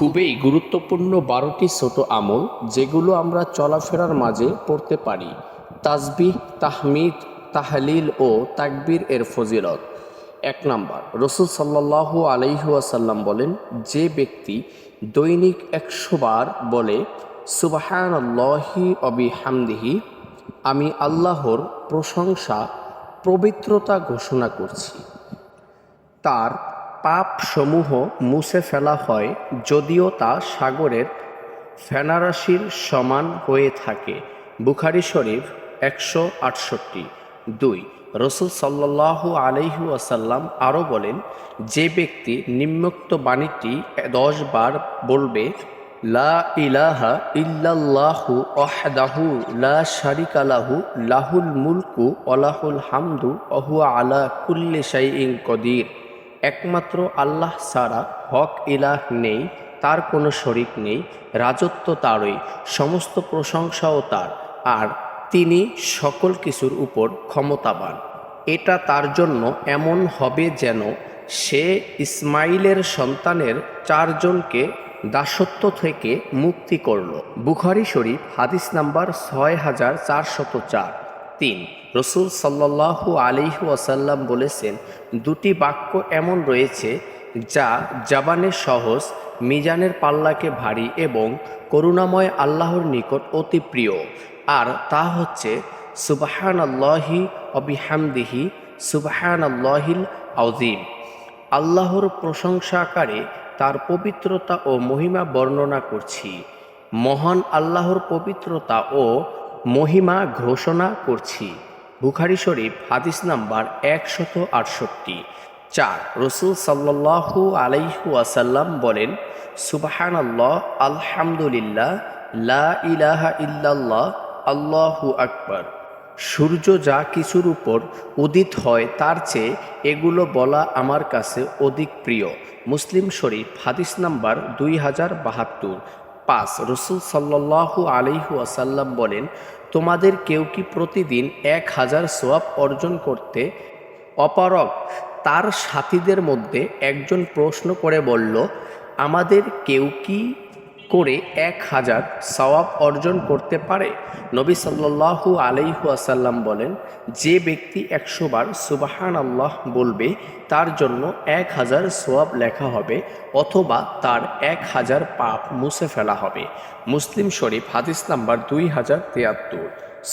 খুবই গুরুত্বপূর্ণ বারোটি ছোট আমল যেগুলো আমরা চলাফেরার মাঝে পড়তে পারি। তাসবিহ, তাহমিদ, তাহলিল ও তাকবীর এর ফজিলত। এক নাম্বার, রসুল সাল্লাহ আলাইহুয়াসাল্লাম বলেন, যে ব্যক্তি দৈনিক একশো বার বলে সুবাহান আল্লাহি অবি হামদিহি আমি আল্লাহর প্রশংসা, পবিত্রতা ঘোষণা করছি। তার পাপসমূহ মুছে ফেলা হয় যদিও তা সাগরের ফেনারাশির সমান হয়ে থাকে। বুখারি শরীফ একশো আটষট্টি। দুই, রসুল সাল্লাহ আলহু আসাল্লাম আরও বলেন, যে ব্যক্তি নিম্নোক্ত বাণীটি দশ বার বলবে, লা ইলাহা ইল্লাল্লাহু ওয়াহদাহু লা শারিকা লাহু, লাহুল মুলকু ওয়ালাহুল হামদু অহুয়া আলা কুল্লি শাইইন কদির। একমাত্র আল্লাহ ছাড়া হক ইলাহ নেই, তার কোনো শরিক নেই, রাজত্ব তারই, সমস্ত প্রশংসাও তার, আর তিনি সকল কিছুর উপর ক্ষমতাবান। এটা তার জন্য এমন হবে যেন সে ইসমাইলের সন্তানের চারজনকে দাসত্ব থেকে মুক্তি করল। বুখারি শরীফ হাদিস নাম্বার ছয় হাজার চারশত চার। তিন রসুল সাল্লাহু আলিহু আসাল্লাম বলেছেন, দুটি বাক্য এমন রয়েছে যা জাবানের সহজ, মিজানের পাল্লাকে ভারী এবং করুণাময় আল্লাহর নিকট অতি প্রিয়। আর তা হচ্ছে সুবাহান আল্লাহি অবিহামদিহি সুবাহান আল্লাহিল আউজিম আল্লাহর প্রশংসাকারে তার পবিত্রতা ও মহিমা বর্ণনা করছি। মহান আল্লাহর পবিত্রতা ও মহিমা ঘোষণা করছি। বুখারি শরীফ, হাদিস নাম্বার একশত আটষট্টি। চার, রসুল সাল্লাহু আলাইহু আসাল্লাম বলেন সুবাহান আল্লাহ আলহামদুলিল্লাহ, লা ইলাহা ইল্লাল্লাহ, আল্লাহু আকবর। সূর্য যা কিছুর উপর উদিত হয়, তার চেয়ে এগুলো বলা আমার কাছে অধিক প্রিয়। মুসলিম শরীফ, হাদিস নাম্বার দুই হাজার বাহাত্তর। পাঁচ রসুল সাল্লাহু আলিহু আসাল্লাম বলেন, তোমাদের কেউ কি প্রতিদিন এক হাজার সোয়াব অর্জন করতে অপারক তার সাথীদের মধ্যে একজন প্রশ্ন করে বলল, আমাদের কেউ কি করে এক হাজার সওয়াব অর্জন করতে পারে। নবী সাল্লাহু আলাইহু আসাল্লাম বলেন, যে ব্যক্তি একশো বার সুবাহান আল্লাহ বলবে, তার জন্য এক হাজার সোয়াব লেখা হবে অথবা তার এক হাজার পাপ মুছে ফেলা হবে। মুসলিম শরীফ, হাদিস নাম্বার দুই হাজার তিয়াত্তর।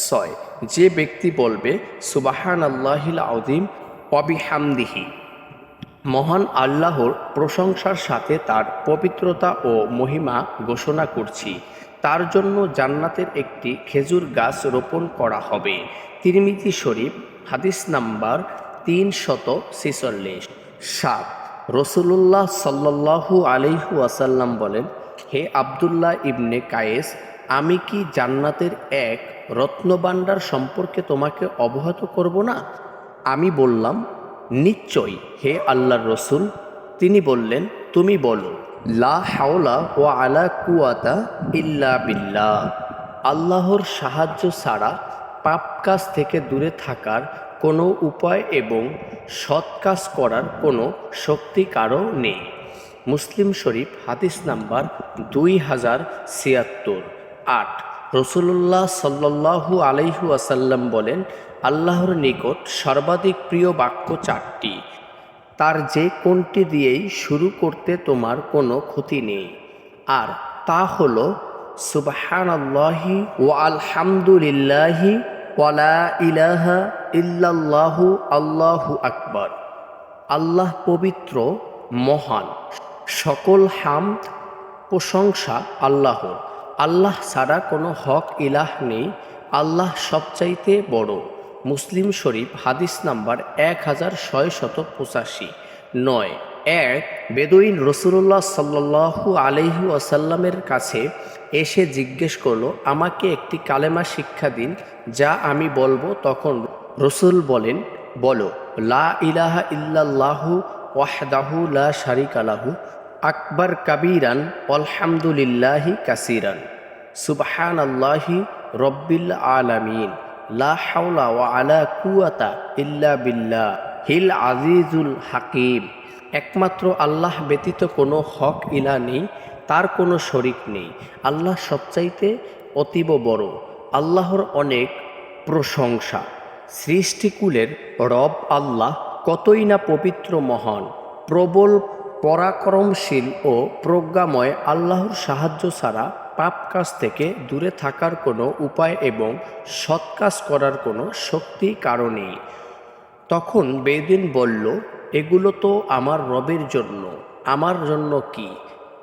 ছয়, যে ব্যক্তি বলবে সুবাহান আল্লাহিল আউদিম অবিহামদিহি মহান আল্লাহর প্রশংসার সাথে তার পবিত্রতা ও মহিমা ঘোষণা করছি। তার জন্য জান্নাতের একটি খেজুর গাছ রোপণ করা হবে। তিরমিজি শরীফ, হাদিস নাম্বার তিন শত ছেচল্লিশ। সাত রসুল্লাহ সাল্লাহু আলিহু আসাল্লাম বলেন, হে আবদুল্লাহ ইবনে কায়েস, আমি কি জান্নাতের এক রত্নবান্ডার সম্পর্কে তোমাকে অবহত করব না? আমি বললাম নিশ্চয় হে আল্লাহর রসুল, তিনি বললেন, তুমি বলো, লা হাওলা ও আলা কুয়াতা ইল্লা বিল্লাহ। আল্লাহর সাহায্য ছাড়া পাপ কাজ থেকে দূরে থাকার কোনো উপায় এবং সৎ কাজ করার কোনো শক্তি কারও নেই। মুসলিম শরীফ, হাদিস নাম্বার দুই হাজার ছিয়াত্তর, আট। রসুল্লাহ সাল্লাহু আলাইহু আসাল্লাম বলেন, আল্লাহর নিকট সর্বাধিক প্রিয় বাক্য চারটি। তার যে কোনটি দিয়েই শুরু করতে তোমার কোনো ক্ষতি নেই। আর তা হল সুবাহান আল্লাহি ও আলহামদুলিল্লাহি ওয়ালা ইলাহা ইল্লাল্লাহু আল্লাহু আকবর। আল্লাহ পবিত্র, মহান, সকল হাম প্রশংসা আল্লাহর। আল্লাহ ছাড়া কোনো হক ইলাহ নেই। আল্লাহ সবচাইতে বড়। মুসলিম শরীফ, হাদিস নাম্বার এক হাজার ছয় শত পঁচাশি। নয়, এক, বেদুইন রসুল্লাহ সাল্লু আলহু আসাল্লামের কাছে এসে জিজ্ঞেস করল, আমাকে একটি কালেমা শিক্ষা দিন, যা আমি বলব তখন রসুল বলেন, বলো, লা ইলাহা ইল্লাল্লাহু ওয়াহদাহু লা শারিক আলাহু আকবর কাবিরান আলহামদুলিল্লাহি কাসিরান। সুবহান আল্লাহি রব্বিল আলামিন। লা কুয়াতা বিল্লাহ। হিল আজিজুল হাকিম। একমাত্র আল্লাহ ব্যতীত কোনো হক ইলা নেই, তার কোনো শরিক নেই। আল্লাহ সবচাইতে অতীব বড়। আল্লাহর অনেক প্রশংসা। সৃষ্টিকুলের রব আল্লাহ কতই না পবিত্র মহান। প্রবল পরাক্রমশীল ও প্রজ্ঞাময় আল্লাহর সাহায্য ছাড়া পাপ কাজ থেকে দূরে থাকার কোনো উপায় এবং সৎ কাজ করার কোনো শক্তি কারণেই তখন বেদিন বলল, এগুলো তো আমার রবের জন্য, আমার জন্য কি?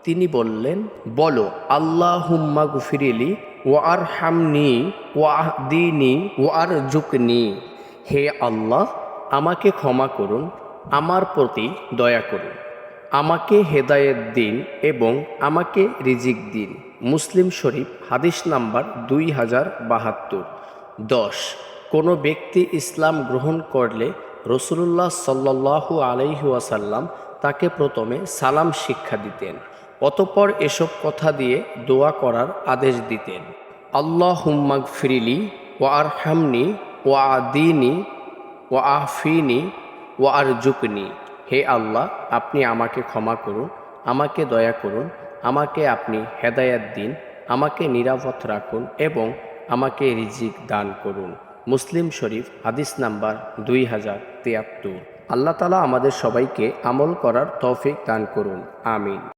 তিনি বললেন, বলো আল্লাহ হুম্মা গুফিরিলি ও আর হামনি ও আহ দিনি ও আর জুকনি হে আল্লাহ, আমাকে ক্ষমা করুন, আমার প্রতি দয়া করুন। আমাকে হেদায়েত দিন এবং আমাকে রিজিক দিন। মুসলিম শরীফ, হাদিস নাম্বার দুই হাজার বাহাত্তর। দশ। কোনো ব্যক্তি ইসলাম গ্রহণ করলে রসুল্লাহ সাল্লাহু আলাইহুয়াসাল্লাম তাকে প্রথমে সালাম শিক্ষা দিতেন, অতপর এসব কথা দিয়ে দোয়া করার আদেশ দিতেন। আল্লাহ হুম্মাগ ফিরিলি ও আর হামনি ও আদিনি ও আফিনি ও আর জুকনি হে আল্লাহ, আপনি আমাকে ক্ষমা করুন, আমাকে দয়া করুন, আমাকে আপনি হেদায়াত দিন, আমাকে নিরাপদ রাখুন এবং আমাকে রিজিক দান করুন। মুসলিম শরীফ, হাদিস নাম্বার দুই হাজার তিয়াত্তর। আল্লাহতালা আমাদের সবাইকে আমল করার তৌফিক দান করুন। আমিন।